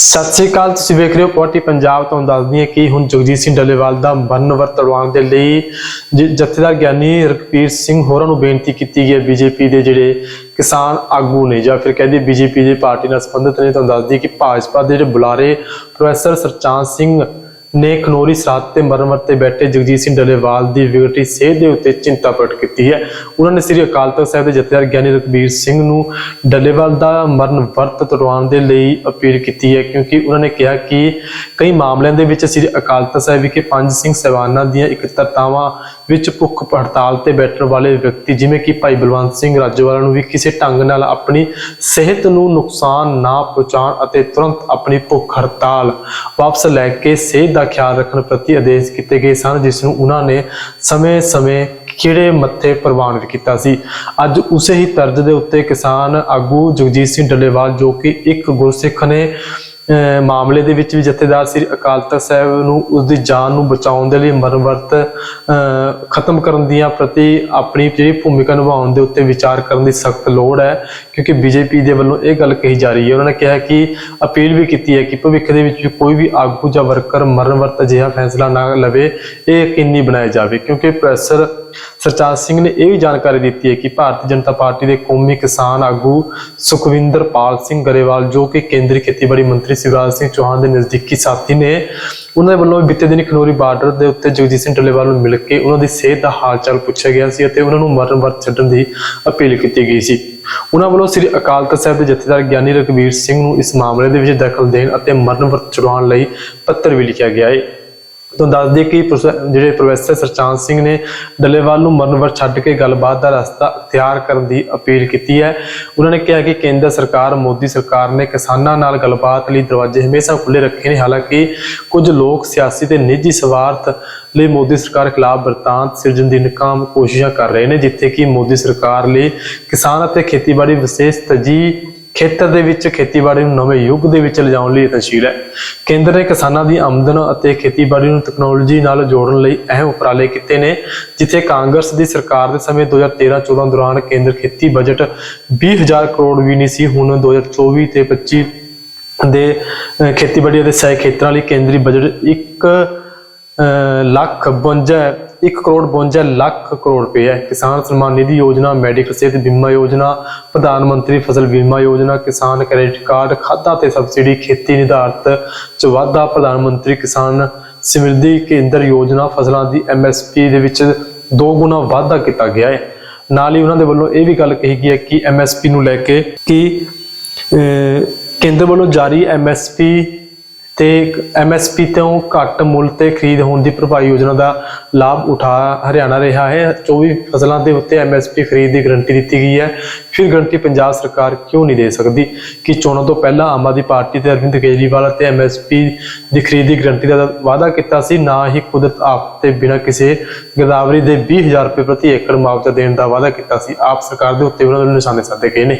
ਸਤਿ ਸ੍ਰੀ ਅਕਾਲ, ਤੁਸੀਂ ਵੇਖ ਰਹੇ ਹੋ ਪੋਟੀ ਪੰਜਾਬ। ਤੋਂ ਦੱਸਦੀ ਹੈ ਕਿ ਹੁਣ ਜਗਜੀਤ ਸਿੰਘ ਡੱਲੇਵਾਲ ਦਾ ਮਰਨ ਵਰਤ ਤੜਵਾਉਣ ਦੇ ਲਈ ਜ- ਜਥੇਦਾਰ ਗਿਆਨੀ ਰਕਬੀਰ ਸਿੰਘ ਹੋਰਾਂ ਨੂੰ ਬੇਨਤੀ ਕੀਤੀ ਗਈ ਹੈ। ਬੀਜੇਪੀ ਦੇ ਜਿਹੜੇ ਕਿਸਾਨ ਆਗੂ ਨੇ ਜਾਂ ਫਿਰ ਕਹਿੰਦੇ ਬੀਜੇਪੀ ਦੇ ਪਾਰਟੀ ਨਾਲ ਸੰਬੰਧਿਤ ਨੇ, ਤੁਹਾਨੂੰ ਦੱਸਦੀ ਕਿ ਭਾਜਪਾ ਦੇ ਜਿਹੜੇ ਬੁਲਾਰੇ ਪ੍ਰੋਫੈਸਰ ਸਰਚਾਂਦ ਸਿੰਘ ਨੇ ਖਨੋਰੀ ਸਰਾਤ ਤੇ ਮਰਨ ਵਰਤ ਬੈਠੇ ਜਗਜੀਤ ਸਿੰਘ ਡੱਲੇਵਾਲ ਦੀ ਵਿਗੜੀ ਸਿਹਤ ਦੇ ਉੱਤੇ ਚਿੰਤਾ ਪ੍ਰਗਟ ਕੀਤੀ ਹੈ। ਉਹਨਾਂ ਨੇ ਸ੍ਰੀ ਅਕਾਲ ਤਖਤ ਸਾਹਿਬ ਦੇ ਜਥੇਦਾਰ ਗਿਆਨੀ ਰਕਬੀਰ ਸਿੰਘ ਨੂੰ ਡੱਲੇਵਾਲ ਦਾ ਮਰਨ ਵਰਤ ਤੁੜਵਾਉਣ ਦੇ ਲਈ ਅਪੀਲ ਕੀਤੀ ਹੈ ਕਿਉਂਕਿ ਉਹਨਾਂ ਨੇ ਕਿਹਾ ਕਿ ਕਈ ਮਾਮਲਿਆਂ ਦੇ ਵਿੱਚ ਸ੍ਰੀ ਅਕਾਲ ਤਖਤ ਸਾਹਿਬ ਵਿਖੇ ਪੰਜ ਸਿੰਘ ਸਹਿਬਾਨਾਂ ਦੀਆਂ ਇਕੱਤਰਤਾਵਾਂ ਵਿੱਚ ਭੁੱਖ ਹੜਤਾਲ ਤੇ ਬੈਠਣ ਵਾਲੇ ਵਿਅਕਤੀ, ਜਿਵੇਂ ਕਿ ਭਾਈ ਬਲਵੰਤ ਸਿੰਘ ਰਾਜੋਵਾਲਾ ਨੂੰ ਵੀ ਕਿਸੇ ਢੰਗ ਨਾਲ ਆਪਣੀ ਸਿਹਤ ਨੂੰ ਨੁਕਸਾਨ ਨਾ ਪਹੁੰਚਾਉਣ ਅਤੇ ਤੁਰੰਤ ਆਪਣੀ ਭੁੱਖ ਹੜਤਾਲ ਵਾਪਸ ਲੈ ਕੇ ਸਿਹਤ ਦਾ ਖਿਆਲ ਰੱਖਣ ਪ੍ਰਤੀ ਆਦੇਸ਼ ਕੀਤੇ ਗਏ ਸਨ, ਜਿਸ ਨੂੰ ਉਹਨਾਂ ਨੇ ਸਮੇਂ-ਸਮੇਂ ਕਿਹੜੇ ਮੱਥੇ ਪ੍ਰਵਾਨਿਤ ਕੀਤਾ ਸੀ। ਅੱਜ ਉਸੇ ਹੀ ਤਰਜ਼ ਦੇ ਉੱਤੇ ਕਿਸਾਨ ਆਗੂ ਜਗਜੀਤ ਸਿੰਘ ਡੱਲੇਵਾਲ, ਜੋ ਕਿ ਇੱਕ ਗੁਰਸਿੱਖ ਨੇ ਮਾਮਲੇ ਦੇ ਵਿੱਚ ਵੀ ਜਥੇਦਾਰ ਸ੍ਰੀ ਅਕਾਲ ਤਖਤ ਸਾਹਿਬ ਨੂੰ ਉਸ ਦੀ ਜਾਨ ਨੂੰ ਬਚਾਉਣ ਦੇ ਲਈ ਮਰਨ ਵਰਤ ਅਹ ਖਤਮ ਕਰਨ ਦੀਆਂ ਪ੍ਰਤੀ ਆਪਣੀ ਜਿਹੜੀ ਭੂਮਿਕਾ ਨਿਭਾਉਣ ਦੇ ਉੱਤੇ ਵਿਚਾਰ ਕਰਨ ਦੀ ਸਖਤ ਲੋੜ ਹੈ, ਕਿਉਂਕਿ ਬੀਜੇਪੀ ਦੇ ਵੱਲੋਂ ਇਹ ਗੱਲ ਕਹੀ ਜਾ ਰਹੀ ਹੈ। ਉਹਨਾਂ ਨੇ ਕਿਹਾ ਕਿ ਅਪੀਲ ਵੀ ਕੀਤੀ ਹੈ ਕਿ ਭਵਿੱਖ ਦੇ ਵਿੱਚ ਕੋਈ ਵੀ ਆਗੂ ਜਾਂ ਵਰਕਰ ਮਰਨ ਵਰਤ ਅਜਿਹਾ ਫੈਸਲਾ ਨਾ ਲਵੇ, ਇਹ ਯਕੀਨੀ ਬਣਾਇਆ ਜਾਵੇ, ਕਿਉਂਕਿ ਪ੍ਰੋਫੈਸਰ ਸਰਚਾਰ ਸਿੰਘ ਨੇ ਇਹ ਵੀ ਜਾਣਕਾਰੀ ਦਿੱਤੀ ਹੈ ਕਿ ਭਾਰਤੀ ਜਨਤਾ ਪਾਰਟੀ ਦੇ ਕੌਮੀ ਕਿਸਾਨ ਆਗੂ ਸੁਖਵਿੰਦਰਪਾਲ ਸਿੰਘ ਗਰੇਵਾਲ, ਜੋ ਕਿ ਕੇਂਦਰੀ ਖੇਤੀਬਾੜੀ ਮੰਤਰੀ ਸ਼ਿਵਰਾਜ ਸਿੰਘ ਚੌਹਾਨ ਦੇ ਨਜ਼ਦੀਕੀ ਸਾਥੀ ਨੇ, ਉਹਨਾਂ ਦੇ ਵੱਲੋਂ ਬੀਤੇ ਦਿਨ ਖਨੋਰੀ ਬਾਰਡਰ ਦੇ ਉੱਤੇ ਜਗਜੀਤ ਸਿੰਘ ਢੱਲੇਵਾਲ ਨੂੰ ਮਿਲ ਕੇ ਉਹਨਾਂ ਦੀ ਸਿਹਤ ਦਾ ਹਾਲ ਚਾਲ ਪੁੱਛਿਆ ਗਿਆ ਸੀ ਅਤੇ ਉਹਨਾਂ ਨੂੰ ਮਰਨ ਵਰਤ ਛੱਡਣ ਦੀ ਅਪੀਲ ਕੀਤੀ ਗਈ ਸੀ। ਉਹਨਾਂ ਵੱਲੋਂ ਸ੍ਰੀ ਅਕਾਲ ਤਖਤ ਸਾਹਿਬ ਦੇ ਜਥੇਦਾਰ ਗਿਆਨੀ ਰਘਵੀਰ ਸਿੰਘ ਨੂੰ ਇਸ ਮਾਮਲੇ ਦੇ ਵਿੱਚ ਦਖਲ ਦੇਣ ਅਤੇ ਮਰਨ ਵਰਤ ਚੜਾਉਣ ਲਈ ਪੱਤਰ ਵੀ ਲਿਖਿਆ ਗਿਆ ਹੈ ਤੋਂ ਦੱਸ ਦਈਏ ਕਿ ਜਿਹੜੇ ਪ੍ਰੋਫੈਸਰ ਸਰਚਾਂਦ ਸਿੰਘ ਨੇ ਡੱਲੇਵਾਲ ਨੂੰ ਮਰਨ ਛੱਡ ਕੇ ਗੱਲਬਾਤ ਦਾ ਰਸਤਾ ਅਖਤਿਆਰ ਕਰਨ ਦੀ ਅਪੀਲ ਕੀਤੀ ਹੈ। ਉਹਨਾਂ ਨੇ ਕਿਹਾ ਕਿ ਕੇਂਦਰ ਸਰਕਾਰ, ਮੋਦੀ ਸਰਕਾਰ ਨੇ ਕਿਸਾਨਾਂ ਨਾਲ ਗੱਲਬਾਤ ਲਈ ਦਰਵਾਜ਼ੇ ਹਮੇਸ਼ਾ ਖੁੱਲੇ ਰੱਖੇ ਨੇ। ਹਾਲਾਂਕਿ ਕੁਝ ਲੋਕ ਸਿਆਸੀ ਤੇ ਨਿੱਜੀ ਸਵਾਰਥ ਲਈ ਮੋਦੀ ਸਰਕਾਰ ਖਿਲਾਫ ਵਰਤਾਂਤ ਸਿਰਜਣ ਦੀ ਨਕਾਮ ਕੋਸ਼ਿਸ਼ਾਂ ਕਰ ਰਹੇ ਨੇ, ਜਿੱਥੇ ਕਿ ਮੋਦੀ ਸਰਕਾਰ ਲਈ ਕਿਸਾਨ ਅਤੇ ਖੇਤੀਬਾੜੀ ਵਿਸ਼ੇਸ਼ ਤਰਜੀਹ ਖੇਤਰ ਦੇ ਵਿੱਚ ਖੇਤੀਬਾੜੀ ਨੂੰ ਨਵੇਂ ਯੁੱਗ ਦੇ ਵਿੱਚ ਲਿਜਾਉਣ ਲਈ ਯਤਨਸ਼ੀਲ ਹੈ। ਕੇਂਦਰ ਨੇ ਕਿਸਾਨਾਂ ਦੀ ਆਮਦਨ ਅਤੇ ਖੇਤੀਬਾੜੀ ਨੂੰ ਤਕਨਾਲੋਜੀ ਨਾਲ ਜੋੜਨ ਲਈ ਅਹਿਮ ਉਪਰਾਲੇ ਕੀਤੇ ਨੇ, ਜਿੱਥੇ ਕਾਂਗਰਸ ਦੀ ਸਰਕਾਰ ਦੇ ਸਮੇਂ 2013-14 ਦੌਰਾਨ ਕੇਂਦਰ ਖੇਤੀ ਬਜਟ 20000 ਕਰੋੜ ਵੀ ਨਹੀਂ ਸੀ, ਹੁਣ 2024 ਤੇ 25 ਦੇ ਖੇਤੀਬਾੜੀ ਅਤੇ ਸਹਿ ਖੇਤਰਾਂ ਲਈ ਕੇਂਦਰੀ ਬਜਟ 1 ਲੱਖ 52 1 ਕਰੋੜ 52 ਲੱਖ ਕਰੋੜ ਰੁਪਏ ਹੈ। ਕਿਸਾਨ ਸਨਮਾਨ ਨਿਧੀ ਯੋਜਨਾ, ਮੈਡੀਕਲ ਸਿਹਤ ਬੀਮਾ ਯੋਜਨਾ, ਪ੍ਰਧਾਨ ਮੰਤਰੀ ਫਸਲ ਬੀਮਾ ਯੋਜਨਾ, ਕਿਸਾਨ ਕ੍ਰੈਡਿਟ ਕਾਰਡ, ਖਾਦਾਂ ਤੇ ਸਬਸਿਡੀ, ਖੇਤੀ ਨਿਰਧਾਰਤ, ਚ ਵਾਧਾ ਪ੍ਰਧਾਨ ਮੰਤਰੀ ਕਿਸਾਨ ਸਮਰਿੱਧੀ ਕੇਂਦਰ ਯੋਜਨਾ, ਫਸਲਾਂ ਦੀ ਐਮਐਸਪੀ ਦੇ ਵਿੱਚ ਦੋ ਗੁਣਾ ਵਾਧਾ ਕੀਤਾ ਗਿਆ ਹੈ। ਨਾਲ ਹੀ ਉਹਨਾਂ ਦੇ ਵੱਲੋਂ ਇਹ ਵੀ ਗੱਲ ਕਹੀ ਗਈ ਹੈ ਕਿ ਐਮਐਸਪੀ ਨੂੰ ਲੈ ਕੇ ਕਿ ਕੇਂਦਰ ਵੱਲੋਂ ਜਾਰੀ ਐਮਐਸਪੀ ਤੇ ਐਮਐਸਪੀ ਤੋਂ ਘੱਟ ਮੁੱਲ ਤੇ ਖਰੀਦ ਹੋਣ ਦੀ ਭਰਪਾਈ ਯੋਜਨਾ ਦਾ ਲਾਭ ਉਠਾ ਹਰਿਆਣਾ ਰਿਹਾ ਹੈ। 24 ਫਸਲਾਂ ਦੇ ਉੱਤੇ ਐਮਐਸਪੀ ਖਰੀਦ ਦੀ ਗਰੰਟੀ ਦਿੱਤੀ ਗਈ ਹੈ। ਫਿਰ ਗਰੰਟੀ ਪੰਜਾਬ ਸਰਕਾਰ ਕਿਉਂ ਨਹੀਂ ਦੇ ਸਕਦੀ? ਕਿ ਚੋਣਾਂ ਤੋਂ ਪਹਿਲਾਂ ਆਮ ਆਦਮੀ ਪਾਰਟੀ ਤੇ ਅਰਵਿੰਦ ਕੇਜਰੀਵਾਲ ਅਤੇ ਐਮਐਸਪੀ ਦੀ ਖਰੀਦ ਦੀ ਗਰੰਟੀ ਦਾ ਵਾਅਦਾ ਕੀਤਾ ਸੀ, ਨਾ ਹੀ ਕੁਦਰਤ ਆਪ ਤੇ ਬਿਨਾਂ ਕਿਸੇ ਗਿਰਦਾਵਰੀ ਦੇ 20000 ਰੁਪਏ ਪ੍ਰਤੀ ਏਕੜ ਮੁਆਵਜ਼ਾ ਦੇਣ ਦਾ ਵਾਅਦਾ ਕੀਤਾ ਸੀ। ਆਪ ਸਰਕਾਰ ਦੇ ਉੱਤੇ ਉਹਨਾਂ ਨੂੰ ਨਿਸ਼ਾਨੇ ਸਾਧੇ ਗਏ ਨੇ।